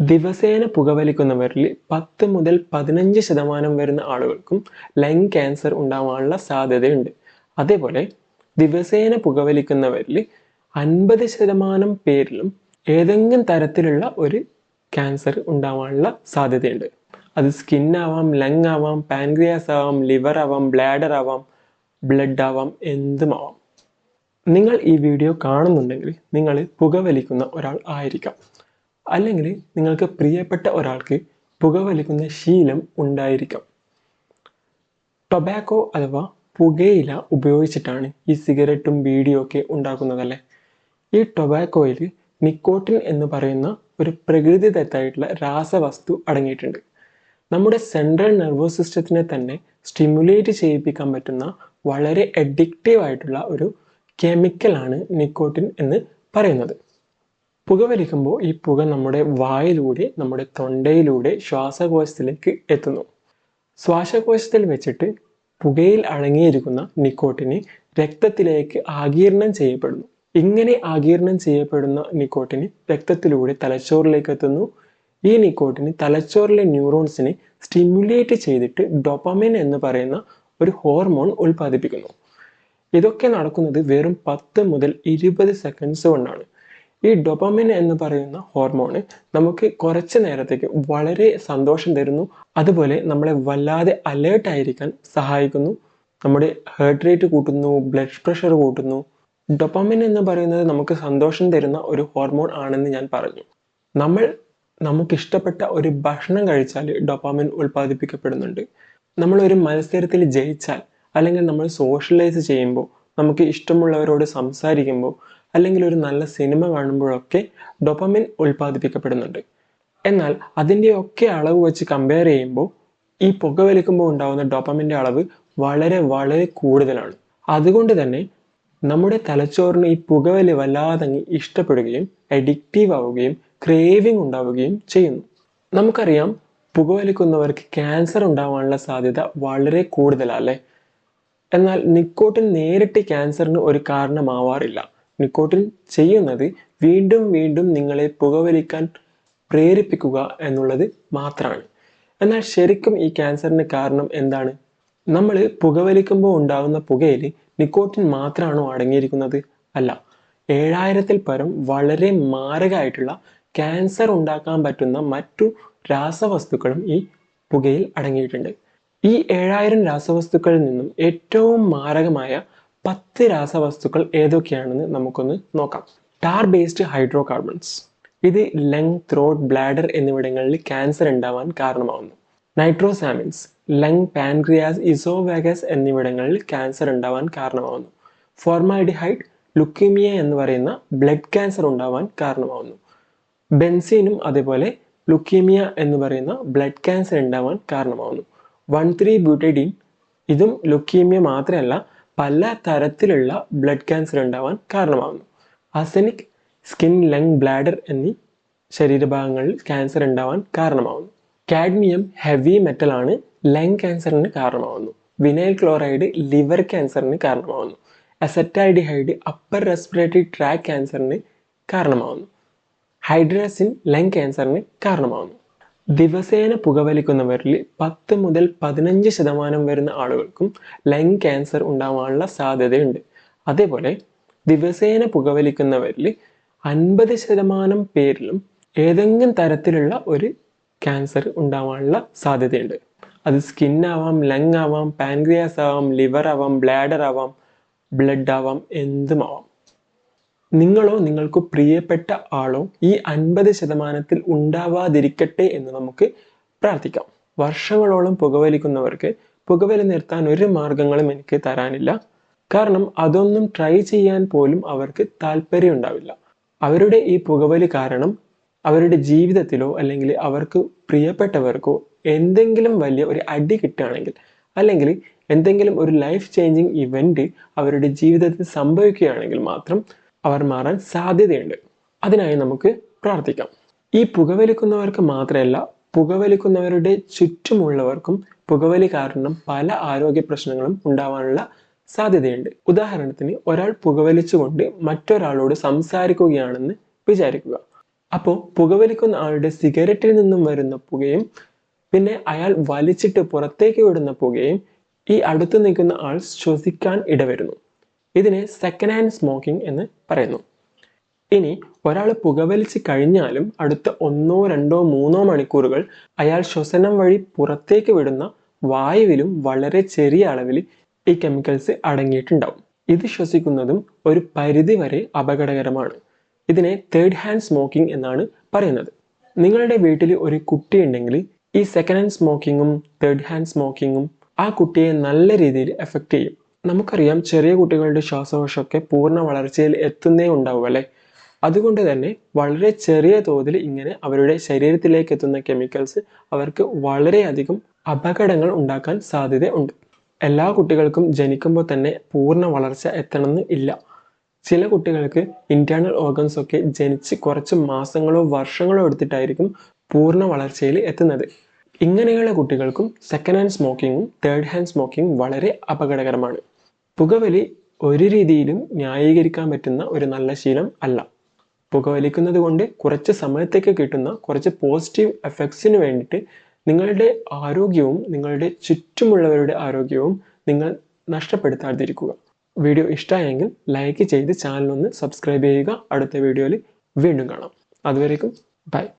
ദിവസേന പുകവലിക്കുന്നവരിൽ പത്ത് മുതൽ പതിനഞ്ച് ശതമാനം വരുന്ന ആളുകൾക്കും ലങ് ക്യാൻസർ ഉണ്ടാവാനുള്ള സാധ്യതയുണ്ട്. അതേപോലെ ദിവസേന പുകവലിക്കുന്നവരിൽ അൻപത് ശതമാനം പേരിലും ഏതെങ്കിലും തരത്തിലുള്ള ഒരു ക്യാൻസർ ഉണ്ടാവാനുള്ള സാധ്യതയുണ്ട്. അത് സ്കിൻ ആവാം ലങ് ആവാം പാൻക്രിയാസ് ആവാം ലിവർ ആവാം ബ്ലാഡർ ആവാം ബ്ലഡ് ആവാം എന്തുമാവാം നിങ്ങൾ ഈ വീഡിയോ കാണുന്നുണ്ടെങ്കിൽ നിങ്ങൾ പുകവലിക്കുന്ന ഒരാൾ ആയിരിക്കാം. അല്ലെങ്കിൽ നിങ്ങൾക്ക് പ്രിയപ്പെട്ട ഒരാൾക്ക് പുകവലിക്കുന്ന ശീലം ഉണ്ടായിരിക്കാം. ടൊബാക്കോ അഥവാ പുകയില ഉപയോഗിച്ചിട്ടാണ് ഈ സിഗരറ്റും ബീഡിയും ഒക്കെ ഉണ്ടാക്കുന്നതല്ലേ? ഈ ടൊബാക്കോയിൽ നിക്കോട്ടിൻ എന്ന് പറയുന്ന ഒരു പ്രകൃതിദത്തായിട്ടുള്ള രാസവസ്തു അടങ്ങിയിട്ടുണ്ട്. നമ്മുടെ സെൻട്രൽ നെർവസ് സിസ്റ്റത്തിനെ തന്നെ സ്റ്റിമുലേറ്റ് ചെയ്യിപ്പിക്കാൻ പറ്റുന്ന വളരെ അഡിക്റ്റീവ് ആയിട്ടുള്ള ഒരു കെമിക്കലാണ് നിക്കോട്ടിൻ എന്ന് പറയുന്നത്. പുകവലിക്കുമ്പോൾ ഈ പുക നമ്മുടെ വായിലൂടെ നമ്മുടെ തൊണ്ടയിലൂടെ ശ്വാസകോശത്തിലേക്ക് എത്തുന്നു. ശ്വാസകോശത്തിൽ വെച്ചിട്ട് പുകയിൽ അടങ്ങിയിരിക്കുന്ന നിക്കോട്ടിന് രക്തത്തിലേക്ക് ആകീർണം ചെയ്യപ്പെടുന്നു. ഇങ്ങനെ ആകീർണം ചെയ്യപ്പെടുന്ന നിക്കോട്ടിന് രക്തത്തിലൂടെ തലച്ചോറിലേക്ക് എത്തുന്നു. ഈ നിക്കോട്ടിന് തലച്ചോറിലെ ന്യൂറോൺസിനെ സ്റ്റിമുലേറ്റ് ചെയ്തിട്ട് ഡൊപ്പമിൻ എന്ന് പറയുന്ന ഒരു ഹോർമോൺ ഉൽപ്പാദിപ്പിക്കുന്നു. ഇതൊക്കെ നടക്കുന്നത് വെറും പത്ത് മുതൽ ഇരുപത് സെക്കൻഡ്സ് കൊണ്ടാണ്. ഈ ഡൊപ്പമിൻ എന്ന് പറയുന്ന ഹോർമോണ് നമുക്ക് കുറച്ച് നേരത്തേക്ക് വളരെ സന്തോഷം തരുന്നു. അതുപോലെ നമ്മളെ വല്ലാതെ അലേർട്ട് ആയിരിക്കാൻ സഹായിക്കുന്നു. നമ്മുടെ ഹേർട്ട് റേറ്റ് കൂട്ടുന്നു ബ്ലഡ് പ്രഷർ കൂട്ടുന്നു. ഡൊപ്പമിൻ എന്ന് പറയുന്നത് നമുക്ക് സന്തോഷം തരുന്ന ഒരു ഹോർമോൺ ആണെന്ന് ഞാൻ പറഞ്ഞു. നമ്മൾ നമുക്ക് ഇഷ്ടപ്പെട്ട ഒരു ഭക്ഷണം കഴിച്ചാൽ ഡൊപ്പാമിൻ ഉൽപ്പാദിപ്പിക്കപ്പെടുന്നുണ്ട്. നമ്മൾ ഒരു മത്സരത്തിൽ ജയിച്ചാൽ അല്ലെങ്കിൽ നമ്മൾ സോഷ്യലൈസ് ചെയ്യുമ്പോൾ നമുക്ക് ഇഷ്ടമുള്ളവരോട് സംസാരിക്കുമ്പോൾ അല്ലെങ്കിൽ ഒരു നല്ല സിനിമ കാണുമ്പോഴൊക്കെ ഡൊപ്പമിൻ ഉൽപ്പാദിപ്പിക്കപ്പെടുന്നുണ്ട്. എന്നാൽ അതിന്റെയൊക്കെ അളവ് വെച്ച് കമ്പയർ ചെയ്യുമ്പോൾ ഈ പുകവലിക്കുമ്പോൾ ഉണ്ടാകുന്ന ഡൊപ്പമിന്റെ അളവ് വളരെ വളരെ കൂടുതലാണ്. അതുകൊണ്ട് തന്നെ നമ്മുടെ തലച്ചോറിന് ഈ പുകവലി വല്ലാതെ ഇഷ്ടപ്പെടുകയും അഡിക്റ്റീവ് ആവുകയും ക്രേവിംഗ് ഉണ്ടാവുകയും ചെയ്യുന്നു. നമുക്കറിയാം പുകവലിക്കുന്നവർക്ക് ക്യാൻസർ ഉണ്ടാവാനുള്ള സാധ്യത വളരെ കൂടുതലല്ലേ? എന്നാൽ നിക്കോട്ടിൻ നേരിട്ട് ക്യാൻസറിന് ഒരു കാരണമാവാറില്ല. നിക്കോട്ടിൻ ചെയ്യുന്നത് വീണ്ടും വീണ്ടും നിങ്ങളെ പുകവലിക്കാൻ പ്രേരിപ്പിക്കുക എന്നുള്ളത് മാത്രമാണ്. എന്നാൽ ശരിക്കും ഈ ക്യാൻസറിന് കാരണം എന്താണ്? നമ്മൾ പുകവലിക്കുമ്പോൾ ഉണ്ടാകുന്ന പുകയിൽ നിക്കോട്ടിൻ മാത്രമാണോ അടങ്ങിയിരിക്കുന്നത്? അല്ല. ഏഴായിരത്തിൽ പരം വളരെ മാരകമായിട്ടുള്ള ക്യാൻസർ ഉണ്ടാക്കാൻ പറ്റുന്ന മറ്റു രാസവസ്തുക്കളും ഈ പുകയിൽ അടങ്ങിയിട്ടുണ്ട്. ഈ ഏഴായിരം രാസവസ്തുക്കളിൽ നിന്നും ഏറ്റവും മാരകമായ പത്ത് രാസവസ്തുക്കൾ ഏതൊക്കെയാണെന്ന് നമുക്കൊന്ന് നോക്കാം. ടാർ ബേസ്ഡ് ഹൈഡ്രോ കാർബൺസ് ഇത് ലങ് ത്രോട്ട് ബ്ലാഡർ എന്നിവിടങ്ങളിൽ ക്യാൻസർ ഉണ്ടാവാൻ കാരണമാകുന്നു നൈട്രോസാമിൻസ് ലങ് പാൻക്രിയാസ് ഇസോവാഗസ് എന്നിവിടങ്ങളിൽ ക്യാൻസർ ഉണ്ടാവാൻ കാരണമാകുന്നു ഫോർമാൽഡിഹൈഡ് ലുക്കീമിയ എന്ന് പറയുന്ന ബ്ലഡ് ക്യാൻസർ ഉണ്ടാവാൻ കാരണമാകുന്നു ബെൻസീനും അതേപോലെ ലുക്കീമിയ എന്ന് പറയുന്ന ബ്ലഡ് ക്യാൻസർ ഉണ്ടാവാൻ കാരണമാകുന്നു വൺ ത്രീ ബ്യൂട്ടഡീൻ ഇതും ലുക്കീമിയ മാത്രമല്ല പല തരത്തിലുള്ള ബ്ലഡ് ക്യാൻസർ ഉണ്ടാവാൻ കാരണമാകുന്നു അസനിക് സ്കിൻ ലങ് ബ്ലാഡർ എന്നീ ശരീരഭാഗങ്ങളിൽ ക്യാൻസർ ഉണ്ടാവാൻ കാരണമാകുന്നു കാഡ്മിയം ഹെവി മെറ്റൽ ആണ് ലങ് ക്യാൻസറിന് കാരണമാകുന്നു വിനൈൽ ക്ലോറൈഡ് ലിവർ ക്യാൻസറിന് കാരണമാകുന്നു അസറ്റൈഡിഹൈഡ് അപ്പർ റെസ്പിറേറ്ററി ട്രാക്ക് ക്യാൻസറിന് കാരണമാകുന്നു ഹൈഡ്രസിൻ ലങ് ക്യാൻസറിന് കാരണമാകുന്നു ദിവസേന പുകവലിക്കുന്നവരിൽ പത്ത് മുതൽ പതിനഞ്ച് ശതമാനം വരുന്ന ആളുകൾക്കും ലങ് ക്യാൻസർ ഉണ്ടാവാനുള്ള സാധ്യതയുണ്ട്. അതേപോലെ ദിവസേന പുകവലിക്കുന്നവരിൽ അൻപത് ശതമാനം പേരിലും ഏതെങ്കിലും തരത്തിലുള്ള ഒരു ക്യാൻസർ ഉണ്ടാവാനുള്ള സാധ്യതയുണ്ട്. അത് സ്കിൻ ആവാം ലങ് ആവാം പാൻക്രിയാസ് ആവാം ലിവർ ആവാം ബ്ലാഡർ ആവാം ബ്ലഡ് ആവാം എന്തുമാവാം. നിങ്ങളോ നിങ്ങൾക്ക് പ്രിയപ്പെട്ട ആളോ ഈ അൻപത് ശതമാനത്തിൽ ഉണ്ടാവാതിരിക്കട്ടെ എന്ന് നമുക്ക് പ്രാർത്ഥിക്കാം. വർഷങ്ങളോളം പുകവലിക്കുന്നവർക്ക് പുകവലി നിർത്താൻ ഒരു മാർഗങ്ങളും എനിക്ക് തരാനില്ല. കാരണം അതൊന്നും ട്രൈ ചെയ്യാൻ പോലും അവർക്ക് താല്പര്യം ഉണ്ടാവില്ല. അവരുടെ ഈ പുകവലി കാരണം അവരുടെ ജീവിതത്തിലോ അല്ലെങ്കിൽ അവർക്ക് പ്രിയപ്പെട്ടവർക്കോ എന്തെങ്കിലും വലിയ ഒരു അടി കിട്ടുകയാണെങ്കിൽ അല്ലെങ്കിൽ എന്തെങ്കിലും ഒരു ലൈഫ് ചേഞ്ചിങ് ഇവന്റ് അവരുടെ ജീവിതത്തിൽ സംഭവിക്കുകയാണെങ്കിൽ മാത്രം അവർ മാറാൻ സാധ്യതയുണ്ട്. അതിനായി നമുക്ക് പ്രാർത്ഥിക്കാം. ഈ പുകവലിക്കുന്നവർക്ക് മാത്രമല്ല പുകവലിക്കുന്നവരുടെ ചുറ്റുമുള്ളവർക്കും പുകവലി കാരണം പല ആരോഗ്യ പ്രശ്നങ്ങളും ഉണ്ടാവാനുള്ള സാധ്യതയുണ്ട്. ഉദാഹരണത്തിന് ഒരാൾ പുകവലിച്ചുകൊണ്ട് മറ്റൊരാളോട് സംസാരിക്കുകയാണെന്ന് വിചാരിക്കുക. അപ്പോൾ പുകവലിക്കുന്ന ആളുടെ സിഗരറ്റിൽ നിന്നും വരുന്ന പുകയും പിന്നെ അയാൾ വലിച്ചിട്ട് പുറത്തേക്ക് വിടുന്ന പുകയും ഈ അടുത്ത് നിൽക്കുന്ന ആൾ ശ്വസിക്കാൻ ഇടവരുന്നു. ഇതിനെ സെക്കൻഡ് ഹാൻഡ് സ്മോക്കിംഗ് എന്ന് പറയുന്നു. ഇനി ഒരാൾ പുകവലിച്ച് കഴിഞ്ഞാലും അടുത്ത ഒന്നോ രണ്ടോ മൂന്നോ മണിക്കൂറുകൾ അയാൾ ശ്വസനം വഴി പുറത്തേക്ക് വിടുന്ന വായുവിലും വളരെ ചെറിയ അളവിൽ ഈ കെമിക്കൽസ് അടങ്ങിയിട്ടുണ്ടാവും. ഇത് ശ്വസിക്കുന്നതും ഒരു പരിധി വരെ അപകടകരമാണ്. ഇതിനെ തേർഡ് ഹാൻഡ് സ്മോക്കിംഗ് എന്നാണ് പറയുന്നത്. നിങ്ങളുടെ വീട്ടിൽ ഒരു കുട്ടി കുട്ടിയുണ്ടെങ്കിൽ ഈ സെക്കൻഡ് ഹാൻഡ് സ്മോക്കിങ്ങും തേർഡ് ഹാൻഡ് സ്മോക്കിങ്ങും ആ കുട്ടിയെ നല്ല രീതിയിൽ എഫക്റ്റ് ചെയ്യും. നമുക്കറിയാം ചെറിയ കുട്ടികളുടെ ശ്വാസകോശമൊക്കെ പൂർണ വളർച്ചയിൽ എത്തുന്നേ ഉണ്ടാവും അല്ലേ? അതുകൊണ്ട് തന്നെ വളരെ ചെറിയ തോതിൽ ഇങ്ങനെ അവരുടെ ശരീരത്തിലേക്ക് എത്തുന്ന കെമിക്കൽസ് അവർക്ക് വളരെയധികം അപകടങ്ങൾ ഉണ്ടാക്കാൻ സാധ്യത ഉണ്ട് എല്ലാ കുട്ടികൾക്കും ജനിക്കുമ്പോൾ തന്നെ പൂർണ വളർച്ച എത്തണമെന്ന് ഇല്ല. ചില കുട്ടികൾക്ക് ഇന്റേണൽ ഓർഗൻസ് ഒക്കെ ജനിച്ച് കുറച്ച് മാസങ്ങളോ വർഷങ്ങളോ എടുത്തിട്ടായിരിക്കും പൂർണ വളർച്ചയിൽ എത്തുന്നത്. ഇങ്ങനെയുള്ള കുട്ടികൾക്കും സെക്കൻഡ് ഹാൻഡ് സ്മോക്കിങ്ങും തേർഡ് ഹാൻഡ് സ്മോക്കിങ്ങും വളരെ അപകടകരമാണ്. പുകവലി ഒരു രീതിയിലും ന്യായീകരിക്കാൻ പറ്റുന്ന ഒരു നല്ല ശീലം അല്ല. പുകവലിക്കുന്നത് കൊണ്ട് കുറച്ച് സമയത്തേക്ക് കിട്ടുന്ന കുറച്ച് പോസിറ്റീവ് എഫക്ട്സിന് വേണ്ടിയിട്ട് നിങ്ങളുടെ ആരോഗ്യവും നിങ്ങളുടെ ചുറ്റുമുള്ളവരുടെ ആരോഗ്യവും നിങ്ങൾ നഷ്ടപ്പെടുത്താതിരിക്കുക. വീഡിയോ ഇഷ്ടമായെങ്കിൽ ലൈക്ക് ചെയ്ത് ചാനൽ ഒന്ന് സബ്സ്ക്രൈബ് ചെയ്യുക. അടുത്ത വീഡിയോയിൽ വീണ്ടും കാണാം. അതുവരേക്കും ബൈ